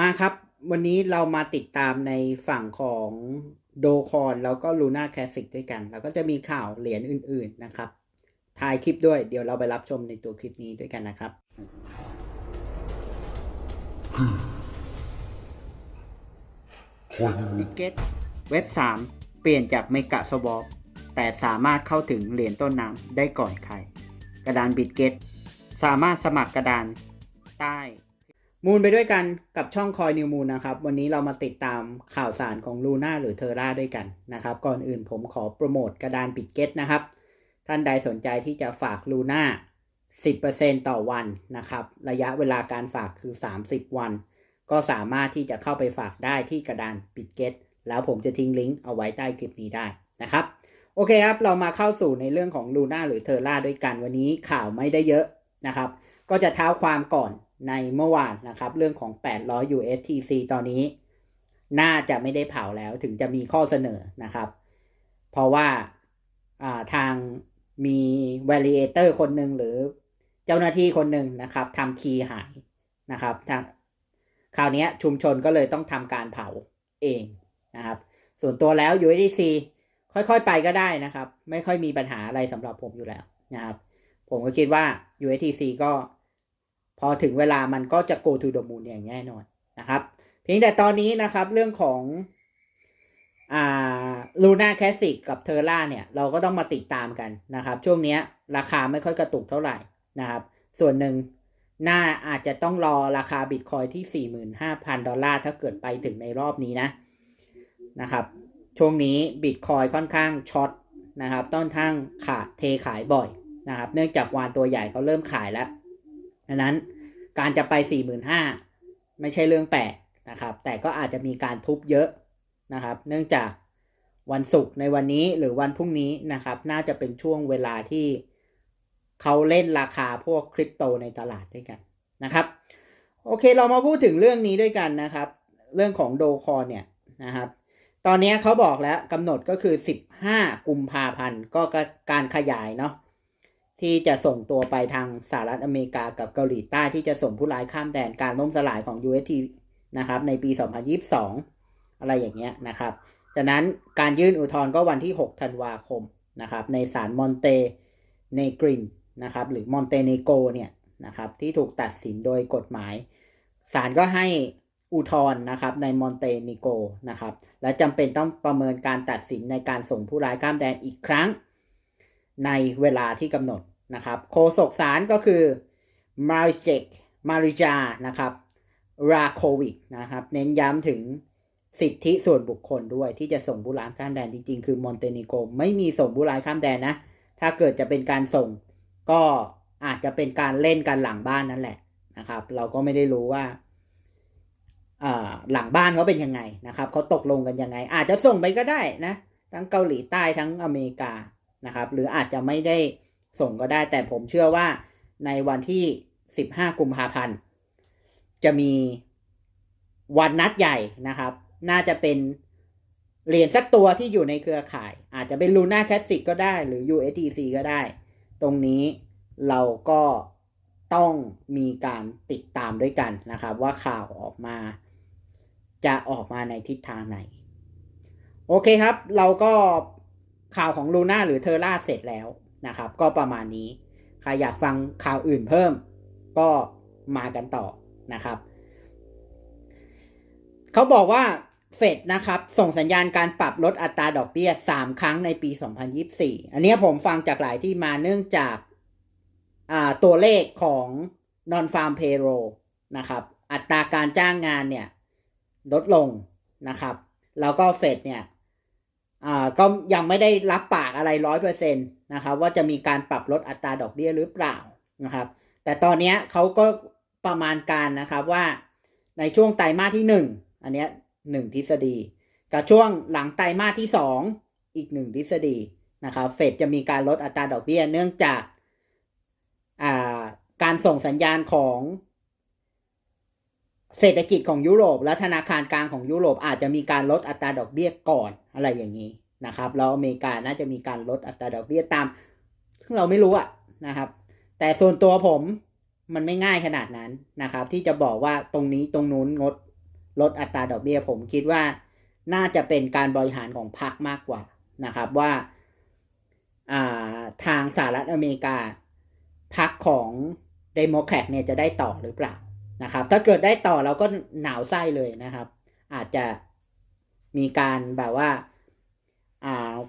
มาครับ วันนี้เรามาติดตามในฝั่งของโดคอนแล้วก็ลูน่าแคสสิกด้วยกัน แล้วก็จะมีข่าวเหรียญอื่น ๆนะครับถ่ายคลิปด้วย เดี๋ยวเราไปรับชมในตัวคลิปนี้ด้วยกันนะครับบิเกตเว็บ 3 เปลี่ยนจากเมกะสวอปแต่สามารถเข้าถึงเหรียญต้นน้ำได้ก่อนใคร กระดานบิตเกตสามารถสมัครกระดานใต้ มูลไปด้วยกันกับช่องคอยนิวมูลนะครับ วันนี้เรามาติดตามข่าวสารของลูน่าหรือเทอร่าด้วยกันนะครับ ก่อนอื่นผมขอโปรโมทกระดานบิตเกตนะครับ ท่านใดสนใจที่จะฝากลูน่า 10%ต่อวันนะครับ ระยะเวลาการฝากคือ 30 วัน ก็สามารถที่จะเข้าไปฝากได้ที่กระดานบิตเกตแล้วผมจะทิ้งลิงก์เอาไว้ใต้คลิปนี้ได้นะครับโอเคครับ เรามาเข้าสู่ในเรื่องของลูน่าหรือเทอร่าด้วยกันวันนี้ข่าวไม่ได้เยอะนะครับ ก็จะเท้าความก่อน ในเมื่อวานนะครับ เรื่องของ 800 USTC ตอนนี้ น่าจะไม่ได้เผาแล้วถึงจะมีข้อเสนอนะครับ เพราะว่าทางมี validator คนหนึ่งหรือเจ้าหน้าที่คนหนึ่งนะครับทำคีย์หายนะครับทางคราวนี้ชุมชนก็เลยต้องทำการเผาเองนะครับ ส่วนตัวแล้ว USDC ค่อยๆ ไปก็ได้นะครับ ไม่ค่อยมีปัญหาอะไรสำหรับผมอยู่แล้วนะครับ ผมก็คิดว่า USDC ก็ พอถึงเวลามันก็จะ go to the moon อย่างแน่นอนนะครับ เพียงแต่ตอนนี้นะครับเรื่องของอ่าลูน่าแคสสิกกับเทอร่าเนี่ย เราก็ต้องมาติดตามกันนะครับ ช่วงนี้ราคาไม่ค่อยกระตุกเท่าไหร่นะครับ ส่วนหนึ่งน่าอาจจะต้องรอราคาบิตคอยที่ 45,000 ดอลลาร์ถ้าเกิดไปถึงในรอบนี้นะนะครับ ช่วงนี้บิตคอยค่อนข้างช็อตนะครับ ต้นทางขาดเทขายบ่อยนะครับ เนื่องจากวานตัวใหญ่เขาเริ่มขายแล้ว ดังนั้นการจะไป 45,000ไม่ใช่เรื่องแปลกนะครับ แต่ก็อาจจะมีการทุบเยอะนะครับ เนื่องจากวันศุกร์ในวันนี้หรือวันพรุ่งนี้นะครับ น่าจะเป็นช่วงเวลาที่เขาเล่นราคาพวกคริปโตในตลาดด้วยกันนะครับ โอเคเรามาพูดถึงเรื่องนี้ด้วยกันนะครับ เรื่องของโดคอนเนี่ยนะครับ ตอนนี้เขาบอกแล้วกำหนดก็คือ 15 กุมภาพันธ์ก็การขยายเนาะ ที่จะส่งตัวไปทางสหรัฐอเมริกากับเกาหลีใต้ที่จะส่งผู้ร้ายข้ามแดนการล่มสลายของ UST นะครับในปี 2022 อะไรอย่างเงี้ยนะครับจากนั้นการยื่นอุทธรณ์ก็วันที่ 6 ธันวาคมนะครับในศาลมอนเตเนกรินนะครับหรือมอนเตเนโกเนี่ยนะครับที่ถูกตัดสินโดยกฎหมายศาลก็ให้อุทธรณ์นะครับในมอนเตเนโกนะครับและจำเป็นต้องประเมินการตัดสินในการส่งผู้ร้ายข้ามแดนอีกครั้ง ในเวลาที่กำหนด นะครับโฆษกศาลก็คือมาริเจกมาริจานะครับราโควิกนะครับ เน้นย้ำถึงสิทธิส่วนบุคคลด้วยที่จะส่งผู้ร้ายข้ามแดนจริง ๆ คือมอนเตเนโกไม่มีส่งผู้ร้ายข้ามแดนนะ ถ้าเกิดจะเป็นการส่งก็อาจจะเป็นการเล่นกันหลังบ้านนั่นแหละนะครับ เราก็ไม่ได้รู้ว่าหลังบ้านเขาเป็นยังไงนะครับเขาตกลงกันยังไง อาจจะส่งไปก็ได้นะ ทั้งเกาหลีใต้ทั้งอเมริกานะครับ หรืออาจจะไม่ได้ ส่งก็ได้ แต่ผมเชื่อว่าในวันที่15กุมภาพันธ์จะมีวันนัดใหญ่นะครับ น่าจะเป็นเหรียญสักตัวที่อยู่ในเครือข่าย อาจจะเป็นลูน่าแคสสิกก็ได้หรือ USDC ก็ได้ ตรงนี้เราก็ต้องมีการติดตามด้วยกันนะครับ ว่าข่าวออกมา จะออกมาในทิศทางไหน โอเคครับ เราก็ข่าวของลูน่าหรือเทอร่าเสร็จแล้ว นะครับ ก็ประมาณนี้ ใครอยากฟังข่าวอื่นเพิ่ม ก็มากันต่อนะครับ เขาบอกว่าเฟดนะครับ ส่งสัญญาณการปรับลดอัตราดอกเบี้ย 3 ครั้งในปี 2024 อันนี้ผมฟังจากหลายที่มาเนื่องจากตัวเลขของ non farm payroll นะครับ อัตราการจ้างงานเนี่ย ลดลงนะครับ แล้วก็เฟดเนี่ย ก็ยังไม่ได้รับปากอะไรร้อยเปอร์เซ็นต์นะครับ ว่าจะมีการปรับลดอัตราดอกเบี้ยหรือเปล่านะครับ แต่ตอนนี้เขาก็ประมาณการนะครับว่าในช่วงไตรมาสที่หนึ่งอันนี้หนึ่งทฤษฎี กับช่วงหลังไตรมาสที่สองอีกหนึ่งทฤษฎีนะครับ เฟดจะมีการลดอัตราดอกเบี้ยเนื่องจากการส่งสัญญาณของ เศรษฐกิจของยุโรป และธนาคารกลางของยุโรปอาจจะมีการลดอัตราดอกเบี้ยก่อนอะไรอย่างนี้นะครับแล้วอเมริกาน่าจะมีการลดอัตราดอกเบี้ยตาม ซึ่งเราไม่รู้อะนะครับ แต่ส่วนตัวผมมันไม่ง่ายขนาดนั้นนะครับ ที่จะบอกว่าตรงนี้ตรงนู้นงดลดอัตราดอกเบี้ยผมคิดว่าน่าจะเป็นการบริหารของพรรคมากกว่านะครับว่าทางสหรัฐอเมริกาพรรคของเดโมแครตเนี่ยจะได้ต่อหรือเปล่า นะครับ ถ้าเกิดได้ต่อเราก็หนาวไส้เลยนะครับ อาจจะมีการแบบว่า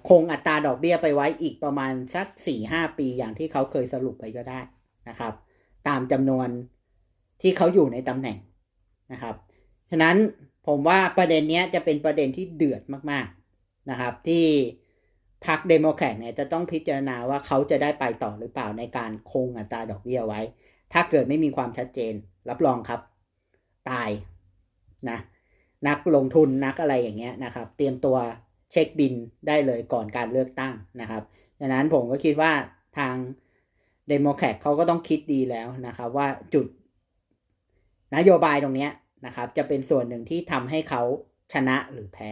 คงอัตราดอกเบี้ยไปไว้อีกประมาณสักสี่ห้าปีอย่างที่เขาเคยสรุปไปก็ได้นะครับ ตามจำนวนที่เขาอยู่ในตำแหน่งนะครับ ฉะนั้นผมว่าประเด็นนี้จะเป็นประเด็นที่เดือดมากๆนะครับ ที่พรรคเดโมแครตเนี่ยจะต้องพิจารณาว่าเขาจะได้ไปต่อหรือเปล่าในการคงอัตราดอกเบี้ยไว้ ถ้าเกิดไม่มีความชัดเจน รับรองครับ ตายนะนักลงทุนนักอะไรอย่างเงี้ยนะครับ เตรียมตัวเช็คบินได้เลยก่อนการเลือกตั้งนะครับดังนั้นผมก็คิดว่าทางเดโมแครตเขาก็ต้องคิดดีแล้วนะครับ ว่าจุดนโยบายตรงนี้นะครับ จะเป็นส่วนหนึ่งที่ทำให้เขาชนะหรือแพ้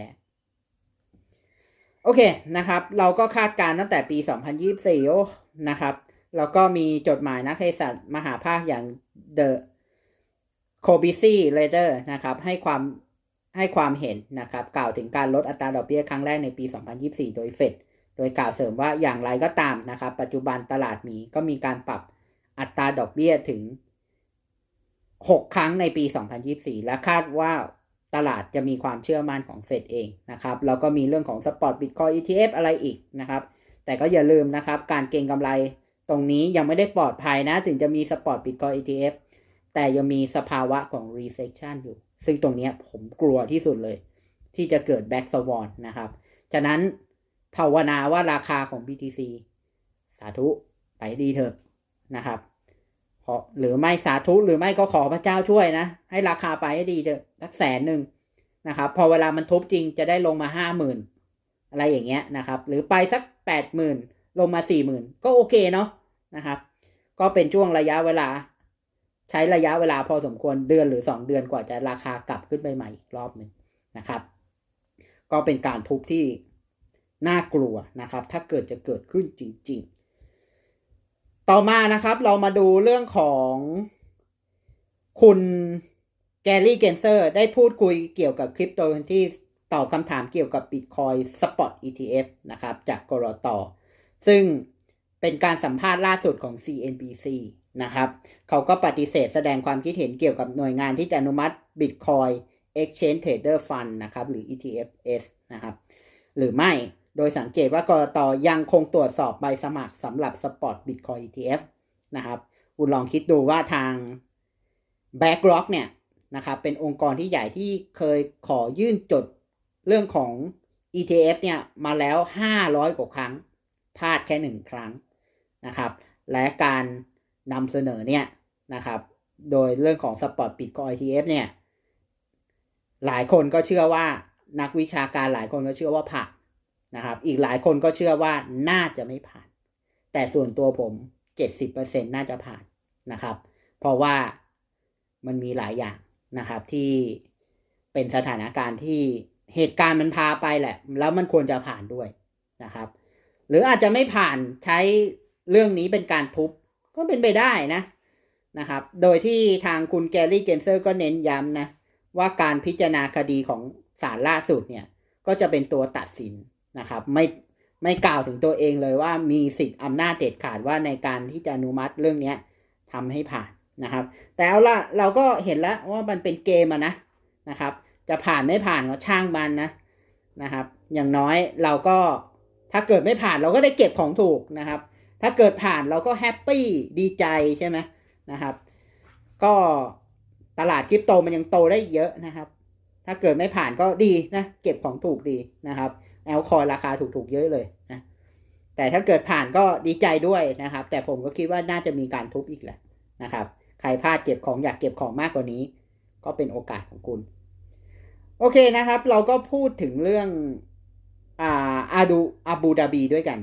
โอเคนะครับ เราก็คาดการณ์ตั้งแต่ปี 2024นะครับ แล้วก็มีจดหมายนักเทศศาสตร์มหาภาคอย่าง The c o b i c y Letter นะครับให้ความให้ความเห็นนะครับกล่าวถึงการลดอัตราดอกเบี้ยครั้งแรกในปี 2024 โดยเฟดโดยกล่าวเสริมว่าอย่างไรก็ตามนะครับปัจจุบันตลาดมีก็มีการปรับอัตราดอกเบี้ยถึง 6 ครั้งในปี 2024 และคาดว่าตลาดจะมีความเชื่อมั่นของเฟดเองนะครับแล้วก็มีเรื่องของสปอร์ตบิตคอย ETF อะไรอีกนะครับแต่ก็อย่าลืมนะครับการเก็งกำไรตรงนี้ยังไม่ได้ปลอดภัยนะถึงจะมีสปอร์ตบิตคอย ETF แต่ยังมีสภาวะของ recession อยู่ ซึ่งตรงนี้ผมกลัวที่สุดเลย ที่จะเกิด back swan นะครับ ฉะนั้นภาวนาว่าราคาของ BTC สาธุไปดีเถอะนะครับขอหรือไม่สาธุหรือไม่ก็ขอพระเจ้าช่วยนะ ให้ราคาไปให้ดีเถอะสักแสนหนึ่งนะครับ พอเวลามันทุบจริงจะได้ลงมาห้าหมื่นอะไรอย่างเงี้ยนะครับ หรือไปสักแปดหมื่นลงมาสี่หมื่นก็โอเคเนาะนะครับ ก็เป็นช่วงระยะเวลา ใช้ระยะเวลาพอสมควรเดือนหรือสองเดือนกว่าจะราคากลับขึ้นไปใหม่อีกรอบหนึ่งนะครับ ก็เป็นการทุบที่น่ากลัวนะครับ ถ้าเกิดจะเกิดขึ้นจริง ๆ ต่อมานะครับ เรามาดูเรื่องของคุณแกลลี่เกนเซอร์ได้พูดคุยเกี่ยวกับคริปโตเคอเรนซีตอบคำถามเกี่ยวกับ Bitcoin Spot ETF นะครับ จากกรอตซึ่งเป็นการสัมภาษณ์ล่าสุดของ CNBC นะครับ เขาก็ปฏิเสธแสดงความคิดเห็นเกี่ยวกับหน่วยงานที่จะอนุมัติ Bitcoin Exchange Trader Fund นะครับ หรือ ETFs นะครับ หรือไม่ โดยสังเกตว่ากรตยังคงตรวจสอบใบสมัครสำหรับ Spot Bitcoin ETF นะครับ คุณลองคิดดูว่าทาง BlackRock เนี่ยนะครับ เป็นองค์กรที่ใหญ่ที่เคยขอยื่นจดเรื่องของ ETF เนี่ยมาแล้ว 500 กว่าครั้ง พลาดแค่หนึ่งครั้งนะครับ และการ นำเสนอเนี่ยนะครับ โดยเรื่องของสปอร์ตปิดกอ ETF เนี่ย หลายคนก็เชื่อว่านักวิชาการหลายคนก็เชื่อว่าผ่านนะครับ อีกหลายคนก็เชื่อว่าน่าจะไม่ผ่าน แต่ส่วนตัวผม70%น่าจะผ่านนะครับ เพราะว่ามันมีหลายอย่างนะครับที่เป็นสถานการณ์ที่เหตุการณ์มันพาไปแหละ แล้วมันควรจะผ่านด้วยนะครับ หรืออาจจะไม่ผ่านใช้เรื่องนี้เป็นการทุบ ก็เป็นไปได้นะนะครับ โดยที่ทางคุณแกลลี่เกนเซอร์ก็เน้นย้ำนะ ว่าการพิจารณาคดีของศาลล่าสุดเนี่ย ก็จะเป็นตัวตัดสินนะครับ ไม่ไม่กล่าวถึงตัวเองเลยว่ามีสิทธิ์อำนาจเด็ดขาดว่าในการที่จะอนุมัติเรื่องนี้ทำให้ผ่านนะครับ แต่เอาละเราก็เห็นแล้วว่ามันเป็นเกมอะนะนะครับ จะผ่านไม่ผ่านก็ช่างมันนะนะครับ อย่างน้อยเราก็ถ้าเกิดไม่ผ่านเราก็ได้เก็บของถูกนะครับ ถ้าเกิดผ่านเราก็แฮปปี้ดีใจใช่ไหมนะครับ ก็ตลาดคริปโตมันยังโตได้เยอะนะครับ ถ้าเกิดไม่ผ่านก็ดีนะเก็บของถูกดีนะครับแอลคอยราคาถูกๆเยอะเลยนะแต่ถ้าเกิดผ่านก็ดีใจด้วยนะครับ แต่ผมก็คิดว่าน่าจะมีการทุบอีกแหละนะครับ ใครพลาดเก็บของอยากเก็บของมากกว่านี้ ก็เป็นโอกาสของคุณ โอเคนะครับ เราก็พูดถึงเรื่องอาอาดูอาบูดาบีด้วยกัน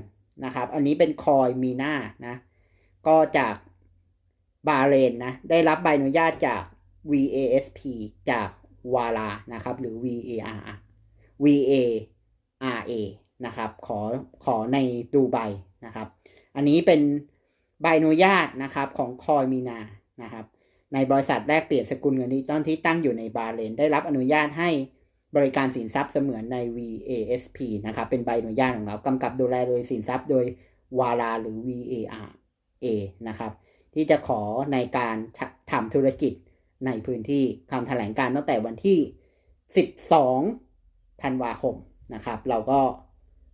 นะครับ อันนี้เป็นคอยมีนานะ ก็จากบาเรนนะ ได้รับใบอนุญาตจาก VASP จากวาลานะครับ หรือ VAR VARA นะครับ ขอขอในดูไบนะครับ อันนี้เป็นใบอนุญาตนะครับของคอยมีนานะครับ ในบริษัทแลกเปลี่ยนสกุลเงินดิจิตอลที่ตั้งอยู่ในบาเรนได้รับอนุญาตให้ บริการสินทรัพย์เสมือนใน VASP นะครับ เป็นใบอนุญาตของเรากำกับดูแลโดยสินทรัพย์โดยวาราหรือ VARA นะครับ ที่จะขอในการทำธุรกิจในพื้นที่คำแถลงการตั้งแต่วันที่ 12 ธันวาคมนะครับ เราก็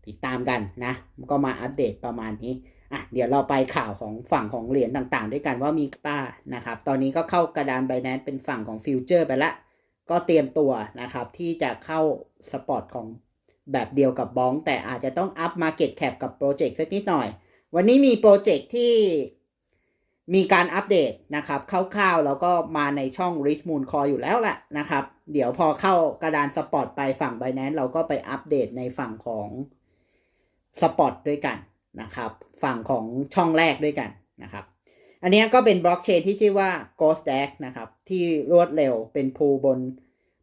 ติดตามกันนะ ก็มาอัปเดตประมาณนี้อะเดี๋ยวเราไปข่าวของฝั่งของเหรียญต่างๆ ด้วยกันว่ามีป้านะครับ ตอนนี้ก็เข้ากระดานไบแนนเป็นฝั่งของฟิวเจอร์ไปละ ก็เตรียมตัวนะครับที่จะเข้าสปอร์ตของแบบเดียวกับบอง แต่อาจจะต้องอัพมาเก็ตแคปกับโปรเจกต์สักนิดหน่อย วันนี้มีโปรเจกต์ที่มีการอัปเดตนะครับคร่าวๆ แล้วก็มาในช่อง Rich Moon Call อยู่แล้วแหละนะครับ เดี๋ยวพอเข้ากระดานสปอร์ตไปฝั่ง b บ n a n c e เราก็ไปอัปเดตในฝั่งของสปอร์ตด้วยกันนะครับ ฝั่งของช่องแรกด้วยกันนะครับ อันนี้ก็เป็นบล็อกเชนที่ชื่อว่า Ghost Stack นะครับ ที่รวดเร็วเป็นพูบน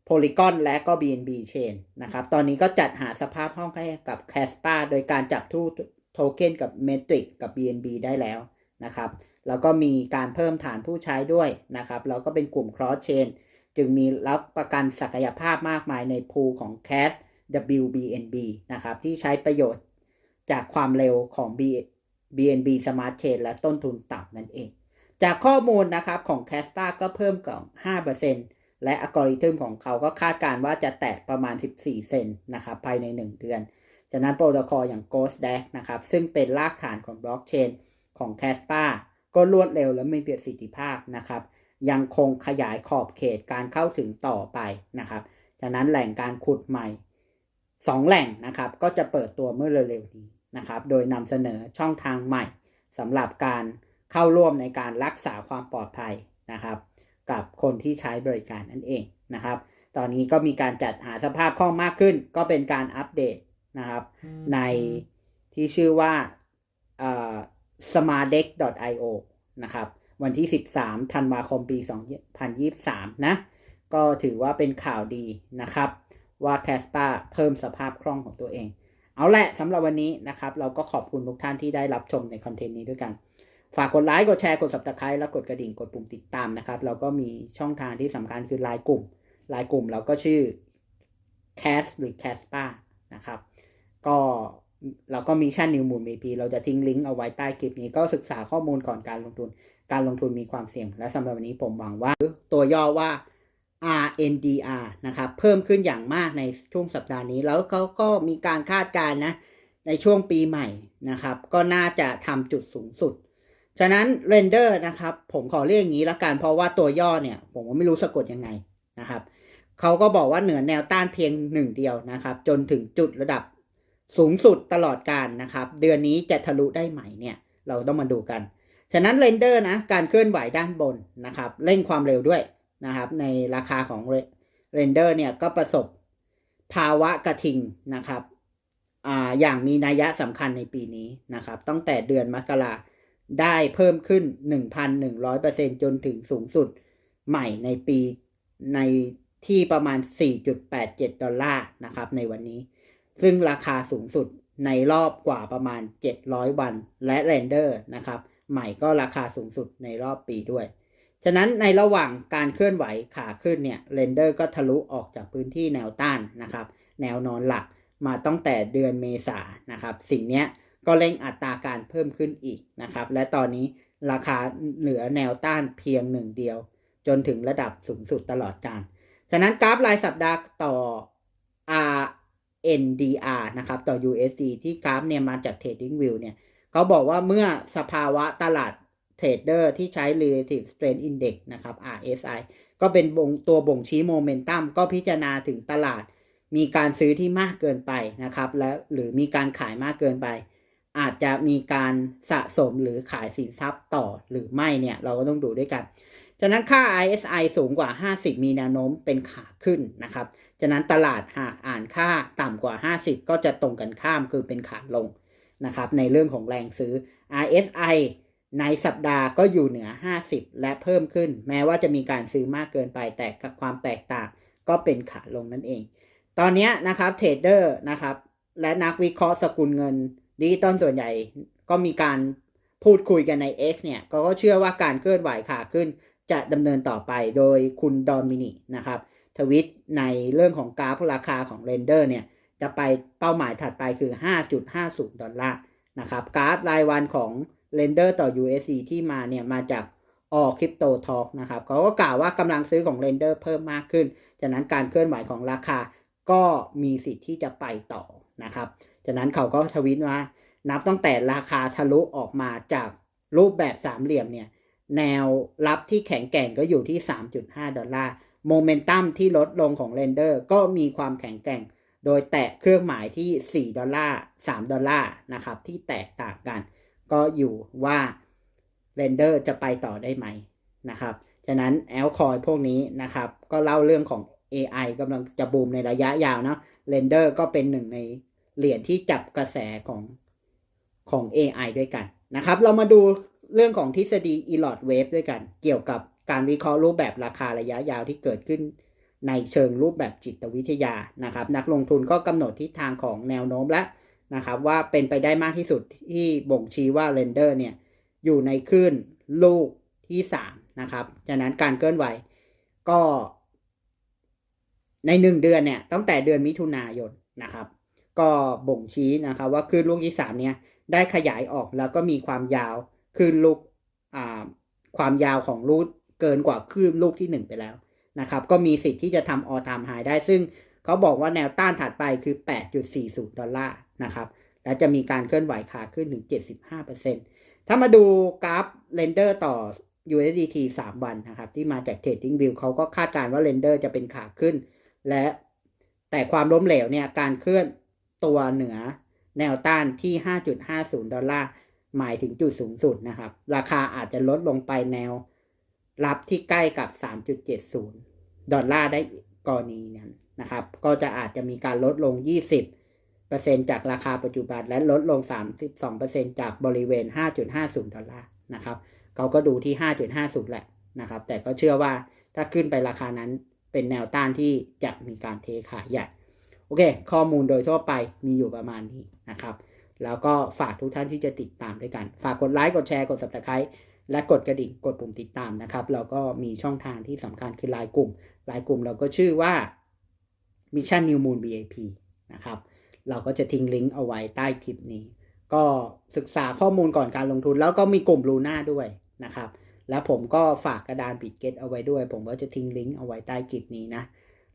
Polygon และก็ BNB Chain นะครับ ตอนนี้ก็จัดหาสภาพห้องให้กับ Caspa โดยการจับทู่โทเค็นกับ Metric กับ BNB ได้แล้วนะครับ แล้วก็มีการเพิ่มฐานผู้ใช้ด้วยนะครับ แล้วก็เป็นกลุ่ม cross chain จึงมีรับประกันศักยภาพมากมายในพูของ Caswbnb นะครับ ที่ใช้ประโยชน์จากความเร็วของ B BNB Smart Chain และต้นทุนต่ำนั่นเอง จากข้อมูลนะครับของ c a s p a ก็เพิ่มกับ5%และอัลกอริทึมของเขาก็คาดการณ์ว่าจะแตะประมาณ 14 เซนนะครับภายใน 1 เดือน จากนั้นโปรโตคอลอย่าง Ghost Dash นะครับซึ่งเป็นรากฐานของบล็อกเชนของ c a s p a ก็รวดเร็วและมีประสิทธิภาพนะครับยังคงขยายขอบเขตการเข้าถึงต่อไปนะครับจากนั้นแหล่งการขุดใหม่ 2 แหล่งนะครับก็จะเปิดตัวเมื่อเร็วๆนี้ นะครับ โดยนำเสนอช่องทางใหม่สำหรับการเข้าร่วมในการรักษาความปลอดภัยนะครับ กับคนที่ใช้บริการนั่นเองนะครับ ตอนนี้ก็มีการจัดหาสภาพคล่องมากขึ้น ก็เป็นการอัปเดตนะครับ ในที่ชื่อว่า smartdeck.io นะครับ วันที่ 13 ธันวาคมปี 2023 นะ ก็ถือว่าเป็นข่าวดีนะครับ ว่า c a s p a เพิ่มสภาพคล่องของตัวเอง เอาแหละสำหรับวันนี้นะครับ เราก็ขอบคุณทุกท่านที่ได้รับชมในคอนเทนต์นี้ด้วยกัน ฝากกดไลค์กดแชร์กด subscribe แล้วกดกระดิ่งกดปุ่มติดตามนะครับ เราก็มีช่องทางที่สำคัญคือไลน์กลุ่มไลน์กลุ่มเราก็ชื่อ Cast หรือ Caspa นะครับ ก็เราก็มีชั่นนิวมูลมีพีเราจะทิ้งลิงก์เอาไว้ใต้คลิปนี้ก็ศึกษาข้อมูลก่อนการลงทุน การลงทุนมีความเสี่ยง และสำหรับวันนี้ผมหวังว่าตัวย่อว่า RNDR นะครับเพิ่มขึ้นอย่างมากในช่วงสัปดาห์นี้ แล้วเขาก็มีการคาดการณ์นะในช่วงปีใหม่นะครับ ก็น่าจะทำจุดสูงสุด ฉะนั้นเรนเดอร์นะครับ ผมขอเรียกอย่างนี้ละกันเพราะว่าตัวย่อเนี่ย ผมก็ไม่รู้สะกดยังไงนะครับเขาก็บอกว่าเหนือแนวต้านเพียงหนึ่งเดียวนะครับ จนถึงจุดระดับสูงสุดตลอดการนะครับ เดือนนี้จะทะลุได้ไหมเนี่ย เราต้องมาดูกัน ฉะนั้นเรนเดอร์นะการเคลื่อนไหวด้านบนนะครับเร่งความเร็วด้วย นะครับ ในราคาของเรนเดอร์เนี่ยก็ประสบภาวะกระทิงนะครับออย่างมีนัยสำคัญในปีนี้นะครับ ตั้งแต่เดือนมกราได้เพิ่มขึ้น 1,100%จนถึงสูงสุดใหม่ในปีในที่ประมาณ 4.87 ดอลลาร์นะครับ ในวันนี้ ซึ่งราคาสูงสุดในรอบกว่าประมาณ 700 วัน และเรนเดอร์นะครับ ใหม่ก็ราคาสูงสุดในรอบปีด้วย ฉะนั้นในระหว่างการเคลื่อนไหวขาขึ้นเนี่ยเรนเดอร์ก็ทะลุออกจากพื้นที่แนวต้านนะครับ แนวนอนหลักมาตั้งแต่เดือนเมษานะครับ สิ่งนี้ก็เร่งอัตราการเพิ่มขึ้นอีกนะครับ และตอนนี้ราคาเหลือแนวต้านเพียงหนึ่งเดียว จนถึงระดับสูงสุดตลอดการ ฉะนั้นกราฟรายสัปดาห์ต่อ RNDR นะครับ ต่อ USD ที่กราฟเนี่ยมาจาก Trading View เนี่ยเขาบอกว่าเมื่อสภาวะตลาด ทรดเดอร์ที่ใช้ Relative Strength Index นะครับ RSI ก็เป็นบ่งตัวบ่งชี้โมเมนตัมก็พิจารณาถึงตลาด มีการซื้อที่มากเกินไปนะครับ และหรือมีการขายมากเกินไป อาจจะมีการสะสมหรือขายสินทรัพย์ต่อหรือไม่เนี่ย เราก็ต้องดูด้วยกันฉะนั้นค่า ISI สูงกว่า 50 มีแนวโน้มเป็นขาขึ้นนะครับ ฉะนั้นตลาดหากอ่านค่าต่ำกว่า 50 ก็จะตรงกันข้ามคือเป็นขาลงนะครับ ในเรื่องของแรงซื้อ RSI ในสัปดาห์ก็อยู่เหนือ 50 และเพิ่มขึ้น แม้ว่าจะมีการซื้อมากเกินไปแต่กับความแตกต่างก็เป็นขาลงนั่นเอง ตอนนี้นะครับเทรดเดอร์นะครับ และนักวิเคราะห์สกุลเงินดิจิตอลส่วนใหญ่ก็มีการพูดคุยกันใน X เนี่ยก็เชื่อว่าการเคลื่อนไหวขาขึ้นจะดำเนินต่อไปโดยคุณดอนมินินะครับ ทวิตในเรื่องของกราฟราคาของเรนเดอร์เนี่ยจะไปเป้าหมายถัดไปคือ 5.50 ดอลลาร์นะครับกราฟรายวันของ เรนเดอร์ต่อ USD ที่มาเนี่ยมาจากออคริปโตทอ k นะครับเขาก็กล่าวว่ากำลังซื้อของเรนเดอร์เพิ่มมากขึ้น จากนั้นการเคลื่อนไหวของราคาก็มีสิทธิ์ที่จะไปต่อนะครับ จากนั้นเขาก็ทวิตว่า นับตั้งแต่ราคาทะลุออกมาจากรูปแบบสามเหลี่ยมเนี่ยแนวรับที่แข็งแกร่งก็อยู่ที่ 3.5 ดอลลาร์ โมเมนตัมที่ลดลงของเรนเดอร์ก็มีความแข็งแกร่ง โดยแตะเครื่องหมายที่ 4 ดอลลาร์ 3 ดอลลาร์นะครับที่แตกต่างกัน ก็อยู่ว่าเรนเดอร์จะไปต่อได้ไหมนะครับฉะนั้นแอลคอยพวกนี้นะครับ ก็เล่าเรื่องของ AI กำลังจะบูมในระยะยาวเนาะเรนเดอร์ก็เป็นหนึ่งในเหรียญที่จับกระแสของของ AI ด้วยกันนะครับ เรามาดูเรื่องของทฤษฎี e l o t Wave ด้วยกัน เกี่ยวกับการวิเคราะห์รูปแบบราคาระยะยาวที่เกิดขึ้น ในเชิงรูปแบบจิตวิทยานะครับ นักลงทุนก็กำหนดทิศทางของแนวโน้มแล้ว นะครับว่าเป็นไปได้มากที่สุดที่บ่งชี้ว่าเรนเดอร์เนี่ยอยู่ในคลื่นลูกที่3นะครับจากนั้นการเคลื่อนไหวก็ในหนึ่งเดือนเนี่ยตั้งแต่เดือนมิถุนายนนะครับ ก็บ่งชี้นะครับว่าคลื่นลูกที่3เนี่ยได้ขยายออกแล้วก็มีความยาวคลื่นลูกอ่าความยาวของลูกเกินกว่าคลื่นลูกที่ 1 ไปแล้วนะครับ ก็มีสิทธิ์ที่จะทำออทามไฮได้ซึ่ง เขาบอกว่าแนวต้านถัดไปคือ 8.40 ดอลลาร์นะครับ และจะมีการเคลื่อนไหวขาขึ้นถึง 75%ถ้ามาดูกราฟเรนเดอร์ต่อ USDT 3 วันนะครับ ที่มาจาก Trading View เขาก็คาดการณ์ว่าเรนเดอร์จะเป็นขาขึ้น และแต่ความล้มเหลวเนี่ยการเคลื่อนตัวเหนือแนวต้านที่ 5.50 ดอลลาร์หมายถึงจุดสูงสุดนะครับ ราคาอาจจะลดลงไปแนวรับที่ใกล้กับ 3.70 ดอลลาร์ได้กรณีนั้น นะครับ ก็จะอาจจะมีการลดลง 20%จากราคาปัจจุบันและลดลง 32%จากบริเวณ 5.50 ดอลลาร์นะครับเขาก็ดูที่ 5.50 แหละนะครับ แต่ก็เชื่อว่าถ้าขึ้นไปราคานั้นเป็นแนวต้านที่จะมีการเทขายใหญ่ โอเค ข้อมูลโดยทั่วไปมีอยู่ประมาณนี้นะครับ แล้วก็ฝากทุกท่านที่จะติดตามด้วยกัน ฝากกดไลค์ กดแชร์ กด subscribe และกดกระดิ่ง กดปุ่มติดตามนะครับแล้วก็มีช่องทางที่สำคัญคือไลน์กลุ่มไลน์กลุ่มเราก็ชื่อว่า Mission New Moon BAP นะครับ เราก็จะทิ้งลิงก์เอาไว้ใต้คลิปนี้ ก็ศึกษาข้อมูลก่อนการลงทุน แล้วก็มีกลุ่มลูน่าด้วยนะครับ แล้วผมก็ฝากกระดานบิดเกตเอาไว้ด้วย ผมก็จะทิ้งลิงก์เอาไว้ใต้คลิปนี้นะ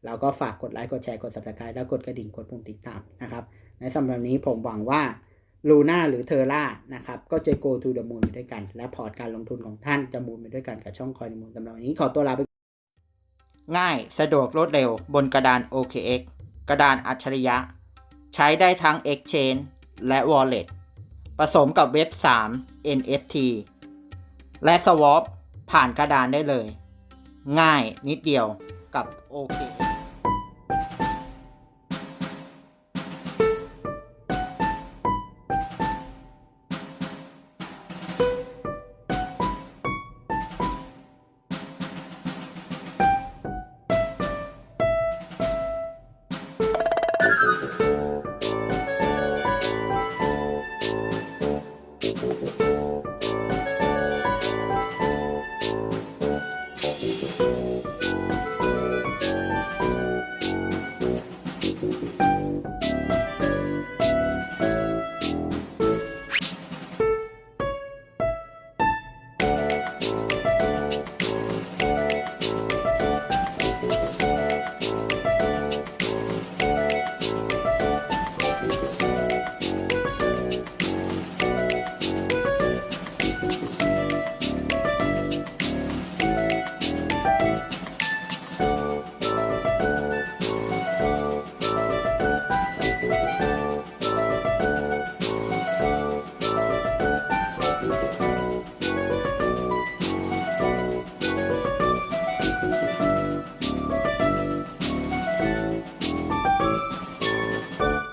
แล้วก็ฝากกดไลค์ กดแชร์ กด subscribe แล้วกดกระดิ่ง กดปุ่มติดตามนะครับ ในสำหรับนี้ผมหวังว่าลูน่าหรือเทอร่านะครับ ก็จะ go to the moon ไปด้วยกัน และพอร์ตการลงทุนของท่านจะมูนไปด้วยกันกับช่องคอยมูลสำหรับวันนี้ขอตัวลาไป ง่ายสะดวกรวดเร็วบนกระดาน OKX กระดานอัจฉริยะ ใช้ได้ทั้ง Exchange และ Wallet ผสมกับเว็บ 3 NFT และ Swap ผ่านกระดานได้เลย ง่ายนิดเดียวกับ OKX